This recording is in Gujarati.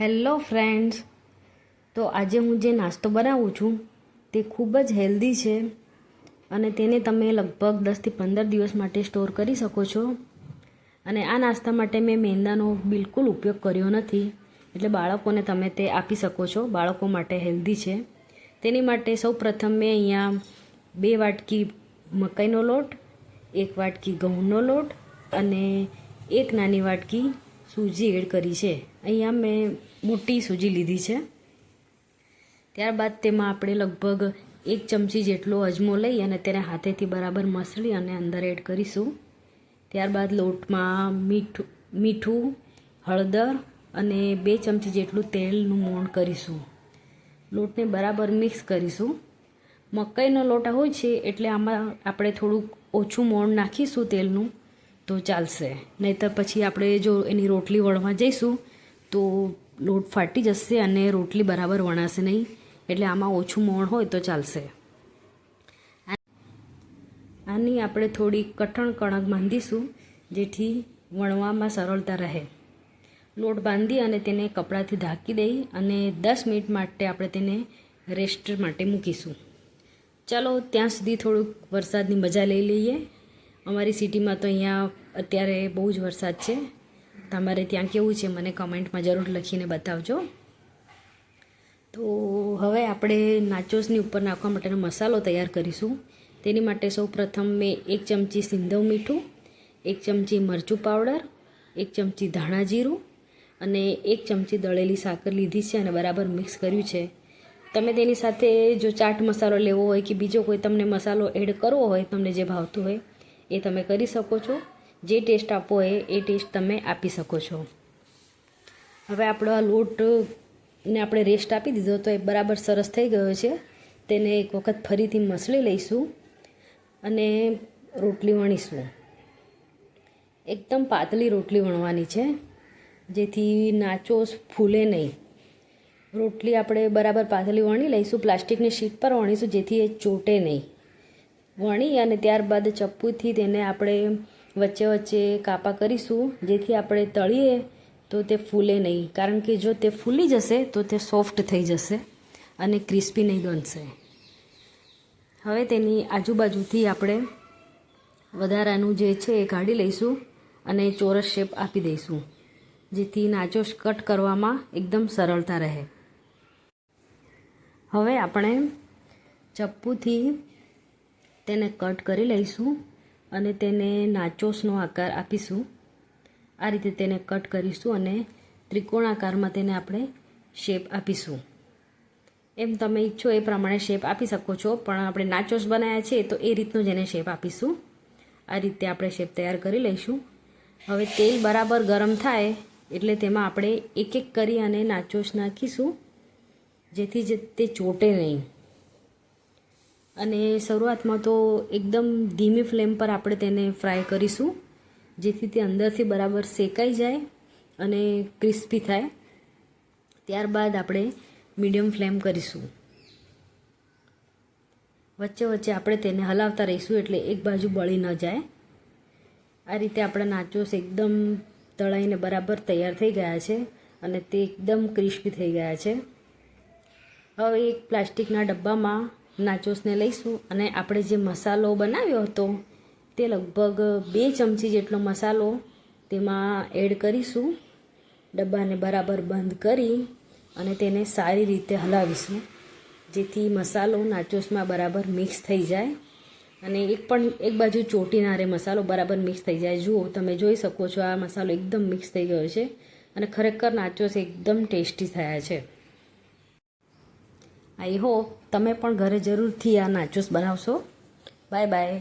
Hello friends. તો આજે હું જે નાસ્તો બનાવું છું તે ખૂબ જ હેલ્ધી છે અને તેને તમે લગભગ દસથી પંદર દિવસ માટે સ્ટોર કરી શકો છો. અને આ નાસ્તા માટે મેં મેંદાનો બિલકુલ ઉપયોગ કર્યો નથી. એટલે બાળકોને તમે તે આપી શકો છો. બાળકો માટે હેલ્ધી છે. તેની માટે સૌ પ્રથમ મેં અહીંયા બે વાટકી મકાઈનો લોટ, એક વાટકી ઘઉંનો લોટ અને એક નાની વાટકી સૂજી એડ કરી છે. અહીંયા મેં મોટી સૂજી લીધી છે. ત્યારબાદ તેમાં આપણે લગભગ એક ચમચી જેટલો અજમો લઈ અને તેને હાથેથી બરાબર મસળી અને અંદર એડ કરીશું. ત્યારબાદ લોટમાં મીઠું મીઠું, હળદર અને બે ચમચી જેટલું તેલનું મોણ કરીશું. લોટને બરાબર મિક્સ કરીશું. મકાઈનો લોટ હોય છે એટલે આમાં આપણે થોડુંક ઓછું મોણ નાખીશું તેલનું. તો ચાલશે. નહીંતર પછી આપણે જો એની રોટલી વળવા જઈશું, તો લોટ ફાટી જશે અને રોટલી બરાબર વણાશે નહીં. એટલે આમાં ઓછું મોણ હોય તો ચાલશે. આની આપણે થોડી કઠણ કણક બાંધીશું, જેથી વણવામાં સરળતા રહે. લોટ બાંધી અને તેને કપડાથી ઢાંકી દઈ અને દસ મિનિટ માટે આપણે તેને રેસ્ટ માટે મૂકીશું. ચાલો, ત્યાં સુધી થોડુંક વરસાદની મજા લઈ લઈએ. અમારી સિટીમાં તો અહીંયા અત્યારે બહુ જ વરસાદ છે. તમારે ત્યાં કેવું છે મને કમેન્ટમાં જરૂર લખીને બતાવજો. તો હવે આપણે નાચોસની ઉપર નાખવા માટેનો મસાલો તૈયાર કરીશું. તેની માટે સૌ પ્રથમ મેં એક ચમચી સિંધવ મીઠું, એક ચમચી મરચું પાવડર, એક ચમચી ધાણા જીરું અને એક ચમચી દળેલી સાકર લીધી છે અને બરાબર મિક્સ કર્યું છે. તમે તેની સાથે જો ચાટ મસાલો લેવો હોય કે બીજો કોઈ તમને મસાલો એડ કરવો હોય, તમને જે ભાવતું હોય, એ તમે કરી શકો છો. જે ટેસ્ટ આપવો હોય એ ટેસ્ટ તમે આપી શકો છો. હવે આપણો આ લોટને આપણે રેસ્ટ આપી દીધો તો એ બરાબર સરસ થઈ ગયો છે. તેને એક વખત ફરીથી મસળી લઈશું અને રોટલી વણીશું. એકદમ પાતળી રોટલી વણવાની છે, જેથી નાચોસ ફૂલે નહીં. રોટલી આપણે બરાબર પાતળી વણી લઈશું, પ્લાસ્ટિકની શીટ પર વણીશું, જેથી એ ચોટે નહીં. વણી અને ત્યારબાદ ચપ્પુથી તેને આપણે વચ્ચે વચ્ચે કાપા કરીશું, જેથી આપણે તળીએ તો તે ફૂલે નહીં. કારણ કે જો તે ફૂલી જશે, તો તે સોફ્ટ થઈ જશે અને ક્રિસ્પી નહીં બનશે. હવે તેની આજુબાજુથી આપણે વધારાનું જે છે એ કાઢી લઈશું અને ચોરસ શેપ આપી દઈશું, જેથી નાચોસ કટ કરવામાં એકદમ સરળતા રહે. હવે આપણે ચપ્પુથી તેને કટ કરી લઈશું. અને તેને નાચોસનો આકાર આપીશું. આ રીતે તેને કટ કરીશું અને ત્રિકોણ આકારમાં તેને આપણે શેપ આપીશું. એમ તમે ઈચ્છો એ પ્રમાણે શેપ આપી શકો છો, પણ આપણે નાચોસ બનાવ્યા છે, તો એ રીતનું જ એને શેપ આપીશું. આ રીતે આપણે શેપ તૈયાર કરી લઈશું. હવે તેલ બરાબર ગરમ થાય, એટલે તેમાં આપણે એક એક કરી અને નાચોસ નાખીશું, જેથી જે તે ચોટે નહીં. અને શરૂઆતમાં તો એકદમ ધીમી ફ્લેમ પર આપણે તેને ફ્રાય કરીશું, જેથી તે અંદરથી બરાબર શેકાઈ જાય અને ક્રિસ્પી થાય. ત્યારબાદ આપણે મીડિયમ ફ્લેમ કરીશું. વચ્ચે વચ્ચે આપણે તેને હલાવતા રહીશું એટલે એક બાજુ બળી ન જાય. આ રીતે આપણા નાચોસ એકદમ તળાઈને બરાબર તૈયાર થઈ ગયા છે અને તે એકદમ ક્રિસ્પી થઈ ગયા છે. હવે એક પ્લાસ્ટિકના ડબ્બામાં નાચોસને લઈશું અને આપણે જે મસાલો બનાવ્યો હતો, તે લગભગ બે ચમચી જેટલો મસાલો તેમાં એડ કરીશું. ડબ્બાને બરાબર બંધ કરી અને તેને સારી રીતે હલાવીશું, જેથી મસાલો નાચોસમાં બરાબર મિક્સ થઈ જાય. અને એક પણ, એક બાજુ ચોટી ના રહે મસાલો બરાબર મિક્સ થઈ જાય. જુઓ, તમે જોઈ શકો છો આ મસાલો એકદમ મિક્સ થઈ ગયો છે અને ખરેખર નાચોસ એકદમ ટેસ્ટી થયા છે. આઈ હોપ તમે પણ ઘરે જરૂરથી આ નાચોસ બનાવશો. Bye bye.